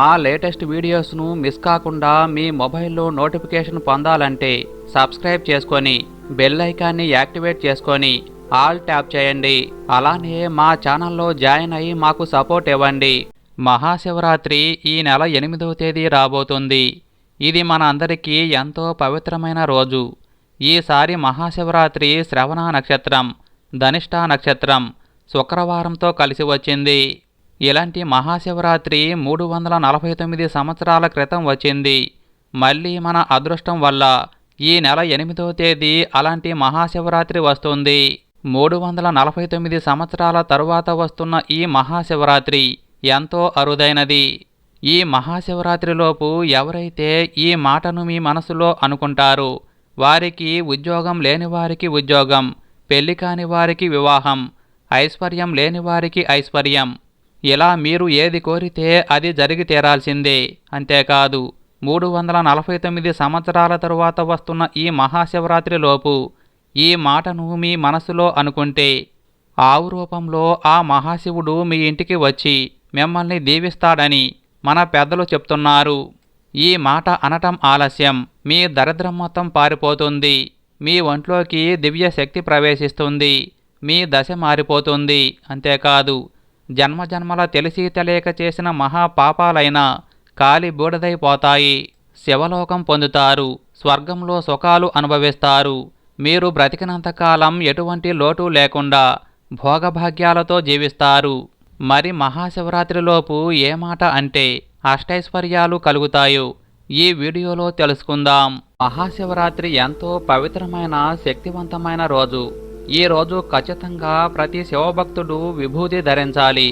మా latest వీడియోస్ను miss కాకుండా మీ మొబైల్లో నోటిఫికేషన్ పొందాలంటే సబ్స్క్రైబ్ చేసుకొని బెల్ ఐకాన్ని యాక్టివేట్ చేసుకొని ఆల్ ట్యాప్ చేయండి. అలానే మా ఛానల్లో జాయిన్ అయ్యి మాకు సపోర్ట్ ఇవ్వండి. మహాశివరాత్రి ఈ నెల ఎనిమిదవ తేదీ రాబోతుంది. ఇది మన అందరికీ ఎంతో పవిత్రమైన రోజు. ఈసారి మహాశివరాత్రి శ్రవణ నక్షత్రం ధనిష్ట నక్షత్రం శుక్రవారంతో కలిసి వచ్చింది. ఇలాంటి మహాశివరాత్రి మూడు వందల నలభై తొమ్మిది సంవత్సరాల క్రితం వచ్చింది. మళ్ళీ మన అదృష్టం వల్ల ఈ నెల ఎనిమిదో తేదీ అలాంటి మహాశివరాత్రి వస్తుంది. మూడు వందల నలభై తొమ్మిది సంవత్సరాల తరువాత వస్తున్న ఈ మహాశివరాత్రి ఎంతో అరుదైనది. ఈ మహాశివరాత్రిలోపు ఎవరైతే ఈ మాటను మీ మనసులో అనుకుంటారు వారికి ఉద్యోగం లేని వారికి ఉద్యోగం పెళ్ళి కాని వారికి వివాహం ఐశ్వర్యం లేని వారికి ఐశ్వర్యం. ఇలా మీరు ఏది కోరితే అది జరిగి తీరాల్సిందే అంతేకాదు మూడు వందల నలభై తొమ్మిది సంవత్సరాల తరువాత వస్తున్న ఈ మహాశివరాత్రిలోపు ఈ మాటను మీ మనసులో అనుకుంటే ఆవు రూపంలో ఆ మహాశివుడు మీ ఇంటికి వచ్చి మిమ్మల్ని దీవిస్తాడని మన పెద్దలు చెప్తున్నారు. ఈ మాట అనటం ఆలస్యం. మీ దరిద్రం మొత్తం పారిపోతుంది. మీ ఒంట్లోకి దివ్య శక్తి ప్రవేశిస్తుంది. మీ దశ మారిపోతుంది. అంతేకాదు జన్మజన్మల తెలిసి తెలియక చేసిన మహాపాపాలైన కాలి బూడదైపోతాయి. శివలోకం పొందుతారు. స్వర్గంలో సుఖాలు అనుభవిస్తారు. మీరు బ్రతికినంతకాలం ఎటువంటి లోటు లేకుండా భోగభాగ్యాలతో జీవిస్తారు. మరి మహాశివరాత్రిలోపు ఏ మాట అంటే అష్టైశ్వర్యాలు కలుగుతాయో ఈ వీడియోలో తెలుసుకుందాం. మహాశివరాత్రి ఎంతో పవిత్రమైన శక్తివంతమైన రోజు. ఈరోజు ఖచ్చితంగా ప్రతి శివభక్తుడు విభూది ధరించాలి.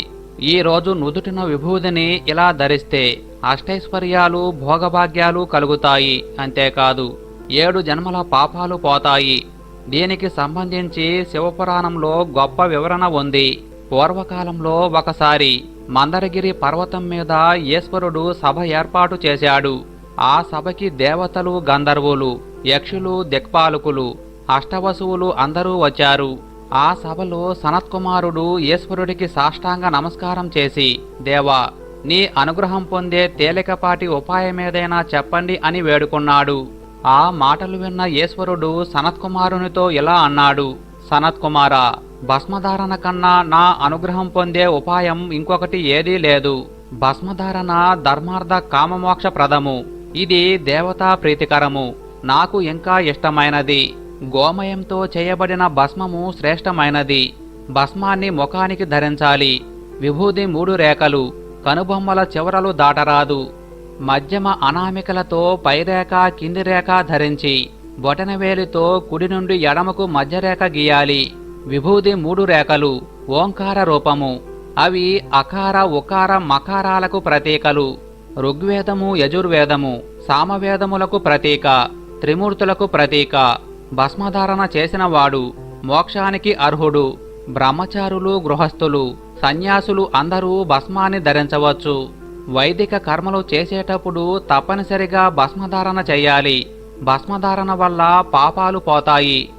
ఈ రోజు నుదుటిన విభూదిని ఇలా ధరిస్తే అష్టైశ్వర్యాలు భోగభాగ్యాలు కలుగుతాయి. అంతేకాదు ఏడు జన్మల పాపాలు పోతాయి. దీనికి సంబంధించి శివపురాణంలో గొప్ప వివరణ ఉంది. పూర్వకాలంలో ఒకసారి మందరగిరి పర్వతం మీద ఈశ్వరుడు సభ ఏర్పాటు చేశాడు. ఆ సభకి దేవతలు గంధర్వులు యక్షులు దిక్పాలకులు అష్టవసువులు అందరూ వచ్చారు. ఆ సభలో సనత్కుమారుడు ఈశ్వరుడికి సాష్టాంగ నమస్కారం చేసి దేవా నీ అనుగ్రహం పొందే తేలికపాటి ఉపాయమేదైనా చెప్పండి అని వేడుకున్నాడు. ఆ మాటలు విన్న ఈశ్వరుడు సనత్కుమారునితో ఇలా అన్నాడు సనత్కుమార భస్మధారణ కన్నా నా అనుగ్రహం పొందే ఉపాయం ఇంకొకటి ఏదీ లేదు. భస్మధారణ ధర్మార్థ కామమోక్ష ప్రదము. ఇది దేవతా ప్రీతికరము. నాకు ఇంకా ఇష్టమైనది. గోమయంతో చేయబడిన భస్మము శ్రేష్టమైనది. భస్మాన్ని ముఖానికి ధరించాలి. విభూది మూడు రేఖలు కనుబొమ్మల చివరలు దాటరాదు. మధ్యమ అనామికలతో పైరేఖ కింది రేఖ ధరించి బొటనవేలితో కుడి నుండి ఎడమకు మధ్యరేఖ గీయాలి. విభూది మూడు రేఖలు ఓంకార రూపము. అవి అకార ఉకార మకారాలకు ప్రతీకలు. ఋగ్వేదము యజుర్వేదము సామవేదములకు ప్రతీక త్రిమూర్తులకు ప్రతీక. భస్మధారణ చేసినవాడు మోక్షానికి అర్హుడు బ్రహ్మచారులు గృహస్థులు సన్యాసులు అందరూ భస్మాన్ని ధరించవచ్చు. వైదిక కర్మలు చేసేటప్పుడు తప్పనిసరిగా భస్మధారణ చేయాలి. భస్మధారణ వల్ల పాపాలు పోతాయి.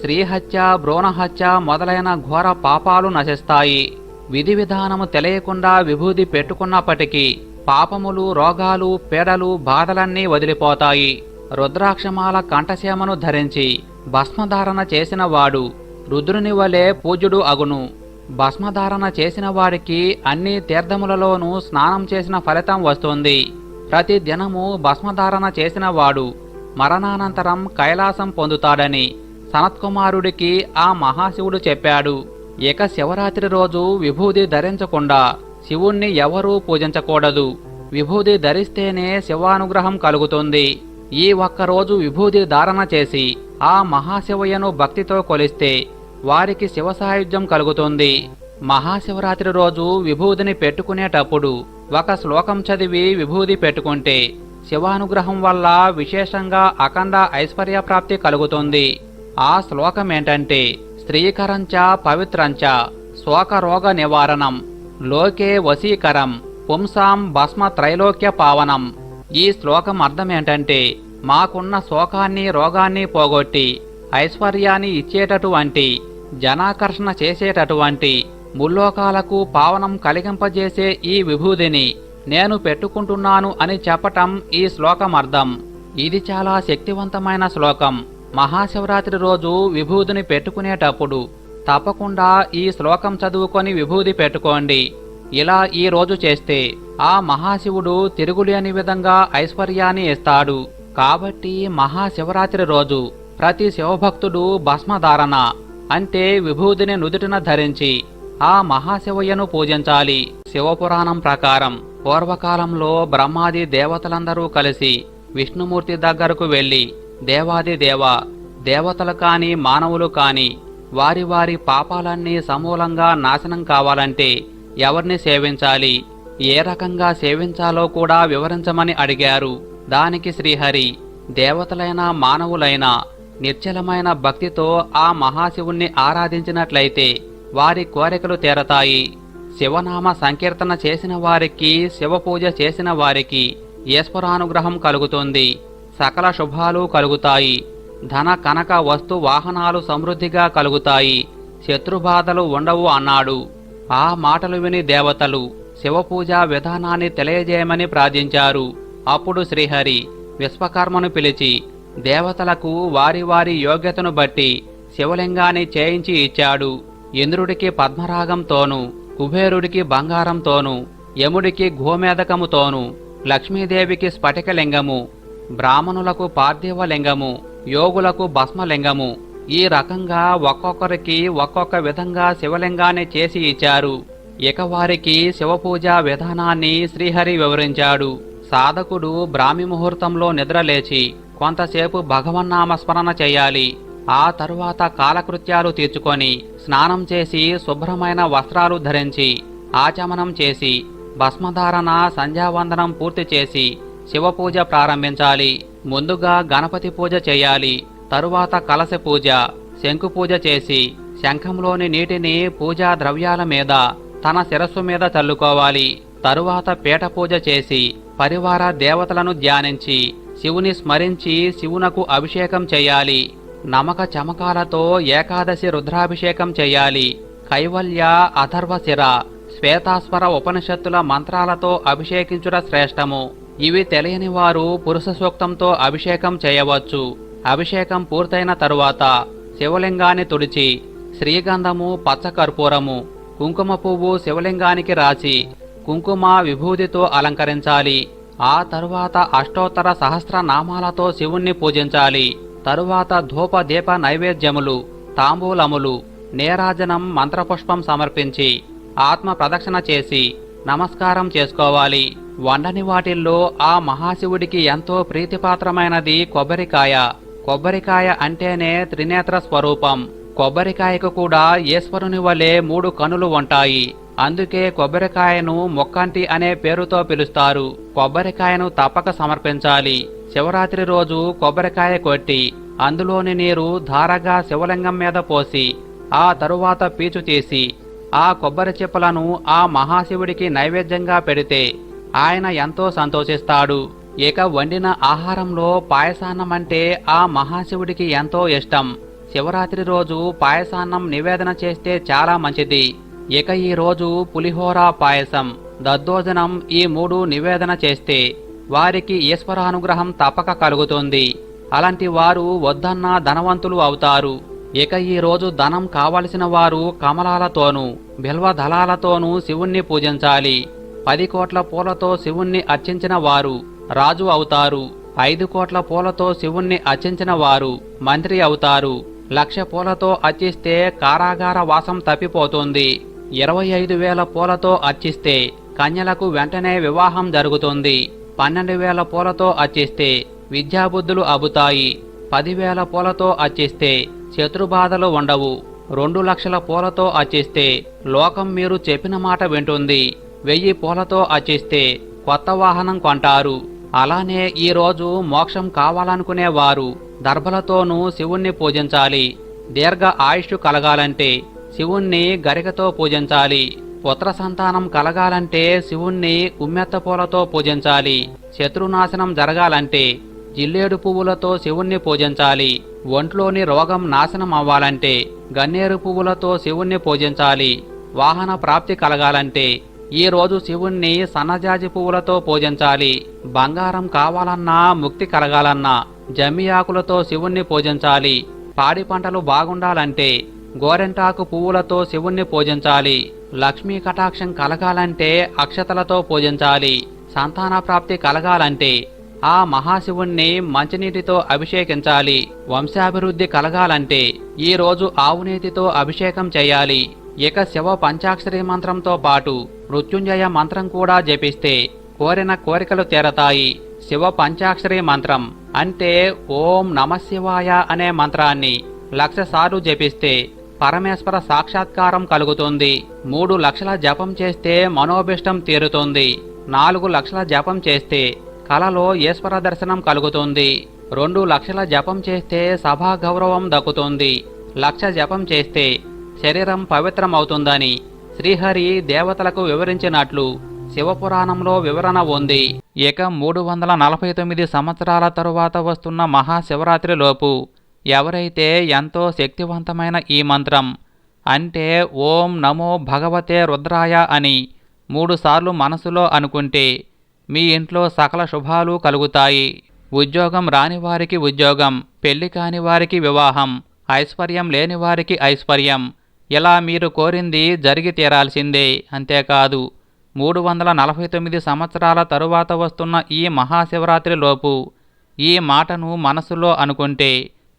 శ్రీహత్య భ్రూణహత్య మొదలైన ఘోర పాపాలు నశిస్తాయి. విధి విధానము తెలియకుండా విభూది పెట్టుకున్నప్పటికీ పాపములు రోగాలు పీడలు బాధలన్నీ వదిలిపోతాయి. రుద్రాక్షమాల కంఠసేమను ధరించి భస్మధారణ చేసినవాడు రుద్రుని వలె పూజ్యుడు అగును. భస్మధారణ చేసిన వారికి అన్ని తీర్థములలోనూ స్నానం చేసిన ఫలితం వస్తుంది. ప్రతి దినము భస్మధారణ చేసిన వాడు మరణానంతరం కైలాసం పొందుతాడని సనత్కుమారుడికి ఆ మహాశివుడు చెప్పాడు. ఇక శివరాత్రి రోజు విభూది ధరించకుండా శివుణ్ణి ఎవరూ పూజించకూడదు. విభూది ధరిస్తేనే శివానుగ్రహం కలుగుతుంది. ఈ ఒక్కరోజు విభూది ధారణ చేసి ఆ మహాశివయ్యను భక్తితో కొలిస్తే వారికి శివ సాయుధ్యం కలుగుతుంది. మహాశివరాత్రి రోజు విభూదిని పెట్టుకునేటప్పుడు ఒక శ్లోకం చదివి విభూది పెట్టుకుంటే శివానుగ్రహం వల్ల విశేషంగా అఖండ ఐశ్వర్య ప్రాప్తి కలుగుతుంది. ఆ శ్లోకం ఏంటంటే స్త్రీకరంచ పవిత్రంచ శోకరోగ నివారణం లోకే వశీకరం పుంసాం భస్మ త్రైలోక్య పావనం. ఈ శ్లోకం అర్థం ఏంటంటే మాకున్న శోకాన్ని రోగాన్ని పోగొట్టి ఐశ్వర్యాన్ని ఇచ్చేటటువంటి జనాకర్షణ చేసేటటువంటి ముల్లోకాలకు పావనం కలిగింపజేసే ఈ విభూదిని నేను పెట్టుకుంటున్నాను అని చెప్పటం ఈ శ్లోకం అర్థం ఇది చాలా శక్తివంతమైన శ్లోకం. మహాశివరాత్రి రోజు విభూదిని పెట్టుకునేటప్పుడు తప్పకుండా ఈ శ్లోకం చదువుకొని విభూది పెట్టుకోండి. ఇలా ఈ రోజు చేస్తే ఆ మహాశివుడు తిరుగులేని విధంగా ఐశ్వర్యాన్ని ఇస్తాడు. కాబట్టి మహాశివరాత్రి రోజు ప్రతి శివభక్తుడు భస్మధారణ అంటే విభూతిని నుదుటిన ధరించి ఆ మహాశివయ్యను పూజించాలి. శివపురాణం ప్రకారం పూర్వకాలంలో బ్రహ్మాది దేవతలందరూ కలిసి విష్ణుమూర్తి దగ్గరకు వెళ్ళి దేవాది దేవ దేవతలు కాని మానవులు కాని వారి వారి పాపాలన్నీ సమూలంగా నాశనం కావాలంటే ఎవరిని సేవించాలి? ఏ రకంగా సేవించాలో కూడా వివరించమని అడిగారు. దానికి శ్రీహరి దేవతలైన మానవులైన నిర్చలమైన భక్తితో ఆ మహాశివుణ్ణి ఆరాధించినట్లయితే వారి కోరికలు తీరతాయి. శివనామ సంకీర్తన చేసిన వారికి శివపూజ చేసిన వారికి ఈశ్వరానుగ్రహం కలుగుతుంది. సకల శుభాలు కలుగుతాయి. ధన కనక వస్తు వాహనాలు సమృద్ధిగా కలుగుతాయి. శత్రుబాధలు ఉండవు అన్నాడు. ఆ మాటలు విని దేవతలు శివపూజా విధానాన్ని తెలియజేయమని ప్రార్థించారు. అప్పుడు శ్రీహరి విశ్వకర్మను పిలిచి దేవతలకు వారి వారి యోగ్యతను బట్టి శివలింగాన్ని చేయించి ఇచ్చాడు. ఇంద్రుడికి పద్మరాగంతోనూ కుబేరుడికి బంగారంతోనూ యముడికి గోమేదకముతోనూ లక్ష్మీదేవికి స్ఫటికలింగము బ్రాహ్మణులకు పార్థివలింగము యోగులకు భస్మలింగము ఈ రకంగా ఒక్కొక్కరికి ఒక్కొక్క విధంగా శివలింగాన్ని చేసి ఇచ్చారు. ఇక వారికి శివపూజ విధానాన్ని శ్రీహరి వివరించాడు. సాధకుడు బ్రాహ్మి ముహూర్తంలో నిద్రలేచి కొంతసేపు భగవన్నామస్మరణ చేయాలి. ఆ తరువాత కాలకృత్యాలు తీర్చుకొని స్నానం చేసి శుభ్రమైన వస్త్రాలు ధరించి ఆచమనం చేసి భస్మధారణ సంధ్యావందనం పూర్తి చేసి శివపూజ ప్రారంభించాలి. ముందుగా గణపతి పూజ చేయాలి. తరువాత కలశ పూజ శంకు పూజ చేసి శంఖంలోని నీటిని పూజా ద్రవ్యాల మీద తన శిరస్సు మీద చల్లుకోవాలి. తరువాత పీఠపూజ చేసి పరివార దేవతలను ధ్యానించి శివుని స్మరించి శివునకు అభిషేకం చేయాలి. నమక చమకాలతో ఏకాదశి రుద్రాభిషేకం చేయాలి. కైవల్య అథర్వశిర శ్వేతాస్వర ఉపనిషత్తుల మంత్రాలతో అభిషేకించుట శ్రేష్టము. ఇవి తెలియని వారు పురుష సూక్తంతో అభిషేకం చేయవచ్చు. అభిషేకం పూర్తయిన తరువాత శివలింగాన్ని తుడిచి శ్రీగంధము పచ్చకర్పూరము కుంకుమ పువ్వు శివలింగానికి రాసి కుంకుమ విభూతితో అలంకరించాలి. ఆ తరువాత అష్టోత్తర సహస్ర నామాలతో శివుణ్ణి పూజించాలి. తరువాత ధూప దీప నైవేద్యములు తాంబూలములు నేరాజనం మంత్రపుష్పం సమర్పించి ఆత్మ ప్రదక్షిణ చేసి నమస్కారం చేసుకోవాలి. వండని వాటిల్లో ఆ మహాశివుడికి ఎంతో ప్రీతిపాత్రమైనది కొబ్బరికాయ. కొబ్బరికాయ అంటేనే త్రినేత్ర స్వరూపం. కొబ్బరికాయకు కూడా ఈశ్వరుని వలె మూడు కనులు ఉంటాయి. అందుకే కొబ్బరికాయను మొక్కంటి అనే పేరుతో పిలుస్తారు. కొబ్బరికాయను తప్పక సమర్పించాలి. శివరాత్రి రోజు కొబ్బరికాయ కొట్టి అందులోని నీరు ధారగా శివలింగం మీద పోసి ఆ తరువాత పీచు తీసి ఆ కొబ్బరి చిప్పలను ఆ మహాశివుడికి నైవేద్యంగా పెడితే ఆయన ఎంతో సంతోషిస్తాడు. ఇక వండిన ఆహారంలో పాయసాన్నం అంటే ఆ మహాశివుడికి ఎంతో ఇష్టం. శివరాత్రి రోజు పాయసాన్నం నివేదన చేస్తే చాలా మంచిది. ఇక ఈ రోజు పులిహోర పాయసం. దద్దోజనం ఈ మూడు నివేదన చేస్తే వారికి ఈశ్వరానుగ్రహం తప్పక కలుగుతుంది. అలాంటి వారు వద్దన్న ధనవంతులు అవుతారు. ఇక ఈ రోజు ధనం కావలసిన వారు కమలాలతోనూ బిల్వ దళాలతోనూ శివుణ్ణి పూజించాలి. పది కోట్ల పూలతో శివుణ్ణి అర్చించిన వారు రాజు అవుతారు. ఐదు కోట్ల పూలతో శివుణ్ణి అర్చించిన వారు మంత్రి అవుతారు. లక్ష పూలతో అర్చిస్తే కారాగార వాసం తప్పిపోతుంది. ఇరవై ఐదు వేల పూలతో అర్చిస్తే కన్యలకు వెంటనే వివాహం జరుగుతుంది. పన్నెండు వేల పూలతో అర్చిస్తే విద్యాబుద్ధులు అబుతాయి. పదివేల పూలతో అర్చిస్తే శత్రుబాధలు ఉండవు. రెండు లక్షల పూలతో అర్చిస్తే లోకం మీరు చెప్పిన మాట వింటుంది. వెయ్యి పూలతో అర్చిస్తే కొత్త వాహనం కొంటారు. అలానే ఈరోజు మోక్షం కావాలనుకునేవారు దర్భలతోనూ శివుణ్ణి పూజించాలి దీర్ఘ ఆయుష్ కలగాలంటే శివుణ్ణి గరికతో పూజించాలి పుత్ర సంతానం కలగాలంటే శివుణ్ణి ఉమ్మెత్త పూలతో పూజించాలి శత్రునాశనం జరగాలంటే జిల్లేడు పువ్వులతో శివుణ్ణి పూజించాలి ఒంట్లోని రోగం నాశనం అవ్వాలంటే గన్నేరు పువ్వులతో శివుణ్ణి పూజించాలి వాహన ప్రాప్తి కలగాలంటే ఈ రోజు శివుణ్ణి సన్నజాజి పువ్వులతో పూజించాలి. బంగారం కావాలన్నా ముక్తి కలగాలన్నా జమ్మి ఆకులతో శివుణ్ణి పూజించాలి. పాడి పంటలు బాగుండాలంటే గోరెంటాకు పువ్వులతో శివుణ్ణి పూజించాలి. లక్ష్మీ కటాక్షం కలగాలంటే అక్షతలతో పూజించాలి. సంతాన ప్రాప్తి కలగాలంటే ఆ మహాశివుణ్ణి మంచినీటితో అభిషేకించాలి. వంశాభివృద్ధి కలగాలంటే ఈరోజు ఆవునీతితో అభిషేకం చేయాలి. ఇక శివ పంచాక్షరి మంత్రంతో పాటు మృత్యుంజయ మంత్రం కూడా జపిస్తే కోరిన కోరికలు తీరతాయి. శివ పంచాక్షరి మంత్రం అంటే ఓం నమశివాయ అనే మంత్రాన్ని లక్ష సార్లు జపిస్తే పరమేశ్వర సాక్షాత్కారం కలుగుతుంది. మూడు లక్షల జపం చేస్తే మనోభిష్టం తీరుతుంది. నాలుగు లక్షల జపం చేస్తే కలలో ఈశ్వర దర్శనం కలుగుతుంది. రెండు లక్షల జపం చేస్తే సభా గౌరవం దక్కుతుంది. లక్ష జపం చేస్తే శరీరం పవిత్రమవుతుందని శ్రీహరి దేవతలకు వివరించినట్లు శివపురాణంలో వివరణ ఉంది. ఇక మూడు వందల నలభై తొమ్మిది సంవత్సరాల తరువాత వస్తున్న మహాశివరాత్రిలోపు ఎవరైతే ఎంతో శక్తివంతమైన ఈ మంత్రం అంటే ఓం నమో భగవతే రుద్రాయ అని మూడుసార్లు మనసులో అనుకుంటే మీ ఇంట్లో సకల శుభాలు కలుగుతాయి. ఉద్యోగం రాని వారికి ఉద్యోగం పెళ్ళి కాని వారికి వివాహం ఐశ్వర్యం లేని వారికి ఐశ్వర్యం ఇలా మీరు కోరింది జరిగి తీరాల్సిందే. అంతేకాదు మూడు వందల నలభై తొమ్మిది సంవత్సరాల తరువాత వస్తున్న ఈ మహాశివరాత్రిలోపు ఈ మాటను మనసులో అనుకుంటే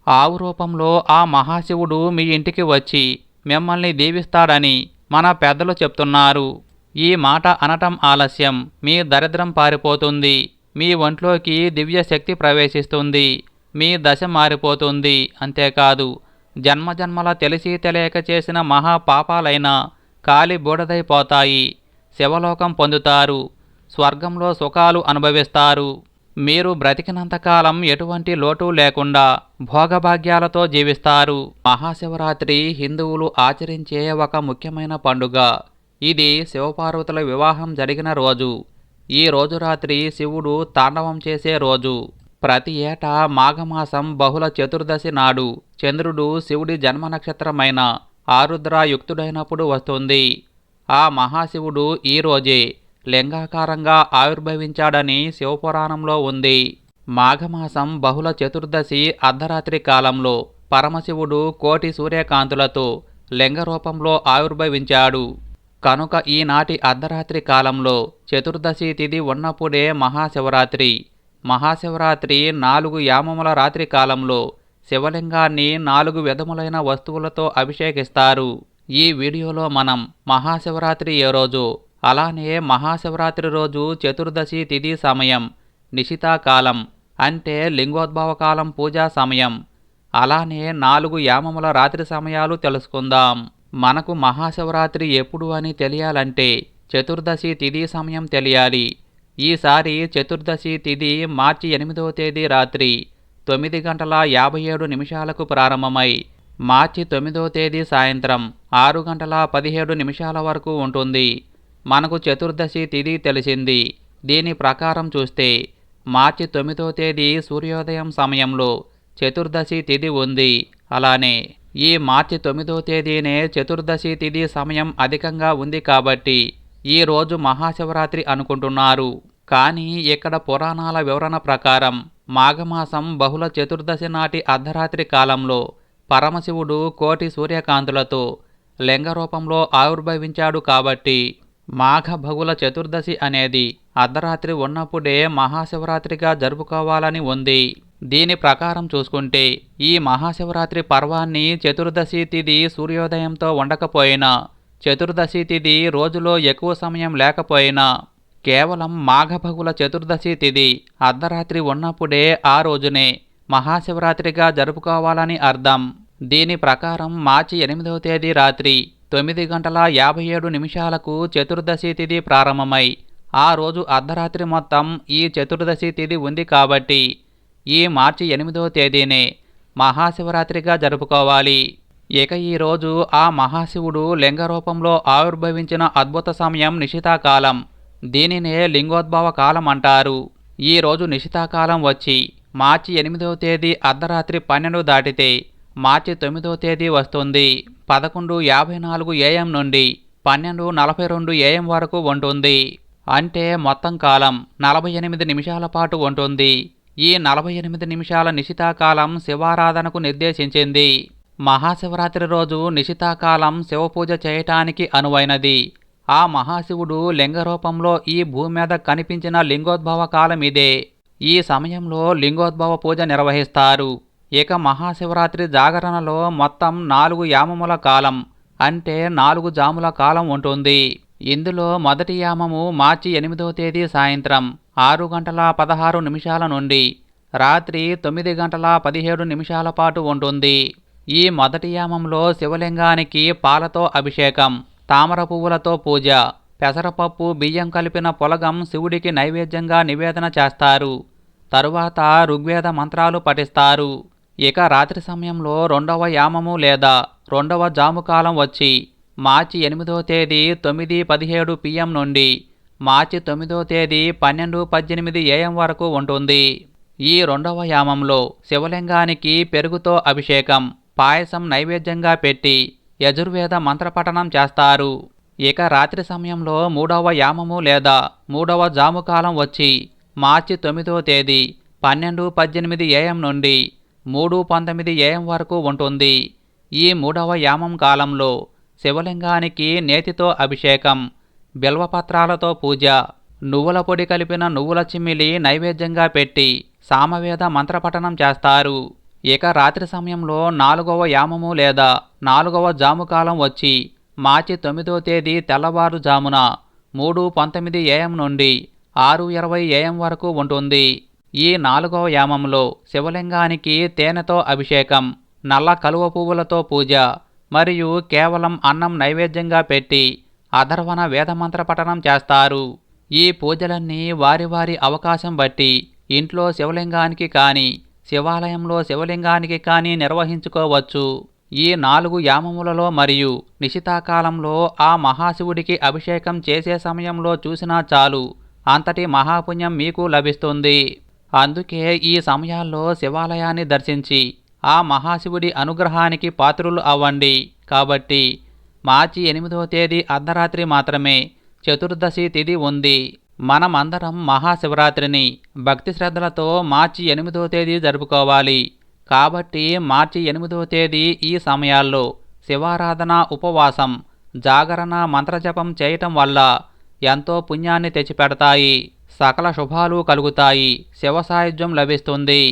ఆవు రూపంలో ఆ మహాశివుడు మీ ఇంటికి వచ్చి మిమ్మల్ని దీవిస్తాడని మన పెద్దలు చెప్తున్నారు. ఈ మాట అనటం ఆలస్యం. మీ దరిద్రం పారిపోతుంది. మీ ఒంట్లోకి దివ్య శక్తి ప్రవేశిస్తుంది. మీ దశ మారిపోతుంది. అంతేకాదు జన్మజన్మల తెలిసి తెలియక చేసిన మహా పాపాలైన కాలి బూడదైపోతాయి. శివలోకం పొందుతారు. స్వర్గంలో సుఖాలు అనుభవిస్తారు. మీరు బ్రతికినంతకాలం ఎటువంటి లోటు లేకుండా భోగభాగ్యాలతో జీవిస్తారు. మహాశివరాత్రి హిందువులు ఆచరించే ఒక ముఖ్యమైన పండుగ. ఇది శివపార్వతుల వివాహం జరిగిన రోజు. ఈ రోజు రాత్రి శివుడు తాండవం చేసే రోజు. ప్రతి ఏటా మాఘమాసం బహుళ చతుర్దశి నాడు చంద్రుడు శివుడి జన్మ నక్షత్రమైన ఆరుద్ర యుక్తుడైనప్పుడు వస్తుంది. ఆ మహాశివుడు ఈ రోజే లింగాకారంగా ఆవిర్భవించాడని శివపురాణంలో ఉంది. మాఘమాసం బహుళ చతుర్దశి అర్ధరాత్రి కాలంలో పరమశివుడు కోటి సూర్యకాంతులతో లింగ రూపంలో ఆవిర్భవించాడు. కనుక ఈనాటి అర్ధరాత్రి కాలంలో చతుర్దశి తిథి ఉన్నప్పుడే మహాశివరాత్రి మహాశివరాత్రి నాలుగు యామముల రాత్రి కాలంలో శివలింగాన్ని నాలుగు విధములైన వస్తువులతో అభిషేకిస్తారు. ఈ వీడియోలో మనం మహాశివరాత్రి ఏ రోజు అలానే మహాశివరాత్రి రోజు చతుర్దశి తిథి సమయం నిశితాకాలం అంటే లింగోద్భవ కాలం పూజా సమయం అలానే నాలుగు యామముల రాత్రి సమయాలు తెలుసుకుందాం. మనకు మహాశివరాత్రి ఎప్పుడు అని తెలియాలంటే చతుర్దశి తిథి సమయం తెలియాలి. ఈసారి చతుర్దశి తిథి మార్చి ఎనిమిదవ తేదీ రాత్రి తొమ్మిది గంటల యాభై ఏడు నిమిషాలకు ప్రారంభమై మార్చి తొమ్మిదవ తేదీ సాయంత్రం ఆరు గంటల పదిహేడు నిమిషాల వరకు ఉంటుంది. మనకు చతుర్దశి తిథి తెలిసింది. దీని ప్రకారం చూస్తే మార్చి తొమ్మిదవ తేదీ సూర్యోదయం సమయంలో చతుర్దశి తిథి ఉంది. అలానే ఈ మార్చి తొమ్మిదవ తేదీనే చతుర్దశి తిథి సమయం అధికంగా ఉంది కాబట్టి ఈరోజు మహాశివరాత్రి అనుకుంటున్నారు. కానీ ఇక్కడ పురాణాల వివరణ ప్రకారం మాఘమాసం బహుళ చతుర్దశి నాటి అర్ధరాత్రి కాలంలో పరమశివుడు కోటి సూర్యకాంతులతో లింగ రూపంలో ఆవిర్భవించాడు కాబట్టి మాఘ బహుళ చతుర్దశి అనేది అర్ధరాత్రి ఉన్నప్పుడే మహాశివరాత్రిగా జరుపుకోవాలని ఉంది. దీని ప్రకారం చూసుకుంటే ఈ మహాశివరాత్రి పర్వాన్ని చతుర్దశి తిథి సూర్యోదయంతో ఉండకపోయినా చతుర్దశి తిథి రోజులో ఎక్కువ సమయం లేకపోయినా కేవలం మాఘభగుల చతుర్దశి తిథి అర్ధరాత్రి ఉన్నప్పుడే ఆ రోజునే మహాశివరాత్రిగా జరుపుకోవాలని అర్థం. దీని ప్రకారం మార్చి ఎనిమిదవ తేదీ రాత్రి తొమ్మిది గంటల యాభై ఏడు నిమిషాలకు చతుర్దశి తిథి ప్రారంభమై ఆ రోజు అర్ధరాత్రి మొత్తం ఈ చతుర్దశి తిథి ఉంది కాబట్టి ఈ మార్చి ఎనిమిదవ తేదీనే మహాశివరాత్రిగా జరుపుకోవాలి. ఇక ఈరోజు ఆ మహాశివుడు లింగ రూపంలో ఆవిర్భవించిన అద్భుత సమయం నిశితాకాలం. దీనినే లింగోద్భవ కాలం అంటారు. ఈ రోజు నిశితాకాలం వచ్చి మార్చి ఎనిమిదవ తేదీ అర్ధరాత్రి పన్నెండు దాటితే మార్చి తొమ్మిదవ తేదీ వస్తుంది. పదకొండు యాభై నాలుగు ఏఎం నుండి పన్నెండు నలభై రెండు ఏఎం వరకు ఉంటుంది. అంటే మొత్తం కాలం నలభై ఎనిమిది నిమిషాల పాటు ఉంటుంది. ఈ నలభై ఎనిమిది నిమిషాల నిశితాకాలం శివారాధనకు నిర్దేశించింది. మహాశివరాత్రి రోజు నిశితాకాలం శివపూజ చేయటానికి అనువైనది. ఆ మహాశివుడు లింగరూపంలో ఈ భూమి మీద కనిపించిన లింగోద్భవ కాలం ఇదే. ఈ సమయంలో లింగోద్భవ పూజ నిర్వహిస్తారు. ఇక మహాశివరాత్రి జాగరణలో మొత్తం నాలుగు యామముల కాలం అంటే నాలుగు జాముల కాలం ఉంటుంది. ఇందులో మొదటి యామము మార్చి ఎనిమిదవ తేదీ సాయంత్రం ఆరు గంటల పదహారు నిమిషాల నుండి రాత్రి తొమ్మిది గంటల పదిహేడు నిమిషాల పాటు ఉంటుంది. ఈ మొదటి యామంలో శివలింగానికి పాలతో అభిషేకం తామర పువ్వులతో పూజ పెసరపప్పు బియ్యం కలిపిన పొలగం శివుడికి నైవేద్యంగా నివేదన చేస్తారు. తరువాత ఋగ్వేద మంత్రాలు పఠిస్తారు. ఇక రాత్రి సమయంలో రెండవ యామము లేదా రెండవ జాముకాలం వచ్చి మార్చి ఎనిమిదో తేదీ తొమ్మిది పదిహేడు పిఎం నుండి మార్చి తొమ్మిదో తేదీ పన్నెండు పద్దెనిమిది ఏఎం వరకు ఉంటుంది. ఈ రెండవ యామంలో శివలింగానికి పెరుగుతో అభిషేకం పాయసం నైవేద్యంగా పెట్టి యజుర్వేద మంత్రపఠనం చేస్తారు. ఇక రాత్రి సమయంలో మూడవ యామము లేదా మూడవ జాముకాలం వచ్చి మార్చి తొమ్మిదో తేదీ పన్నెండు పద్దెనిమిది ఏఎం నుండి మూడు పంతొమ్మిది ఏఎం వరకు ఉంటుంది. ఈ మూడవ యామం కాలంలో శివలింగానికి నేతితో అభిషేకం బిల్వపత్రాలతో పూజ నువ్వుల పొడి కలిపిన నువ్వుల చిమ్మిలి నైవేద్యంగా పెట్టి సామవేద మంత్రపఠనం చేస్తారు. ఇక రాత్రి సమయంలో నాలుగవ యామము లేదా నాలుగవ జాముకాలం వచ్చి మార్చి తొమ్మిదో తేదీ తెల్లవారుజామున మూడు పంతొమ్మిది ఏఎం నుండి ఆరు ఇరవై ఏఎం వరకు ఉంటుంది. ఈ నాలుగవ యామంలో శివలింగానికి తేనెతో అభిషేకం నల్ల కలువ పువ్వులతో పూజ మరియు కేవలం అన్నం నైవేద్యంగా పెట్టి అధర్వణ వేదమంత్ర పఠనం చేస్తారు. ఈ పూజలన్నీ వారి వారి అవకాశం బట్టి ఇంట్లో శివలింగానికి కానీ శివాలయంలో శివలింగానికి కానీ నిర్వహించుకోవచ్చు. ఈ నాలుగు యామములలో మరియు నిశితాకాలంలో ఆ మహాశివుడికి అభిషేకం చేసే సమయంలో చూసినా చాలు. అంతటి మహాపుణ్యం మీకు లభిస్తుంది. అందుకే ఈ సమయాల్లో శివాలయాన్ని దర్శించి ఆ మహాశివుడి అనుగ్రహానికి పాత్రులు అవ్వండి. కాబట్టి మార్చి ఎనిమిదవ తేదీ అర్ధరాత్రి మాత్రమే చతుర్దశి తిథి ఉంది. మనమందరం మహాశివరాత్రిని భక్తి శ్రద్ధలతో మార్చి ఎనిమిదో తేదీ జరుపుకోవాలి. కాబట్టి మార్చి ఎనిమిదో తేదీ ఈ సమయాల్లో శివారాధన ఉపవాసం జాగరణ మంత్రజపం చేయటం వల్ల ఎంతో పుణ్యాన్ని తెచ్చిపెడతాయి. సకల శుభాలు కలుగుతాయి. శివ సాయుధ్యం లభిస్తుంది.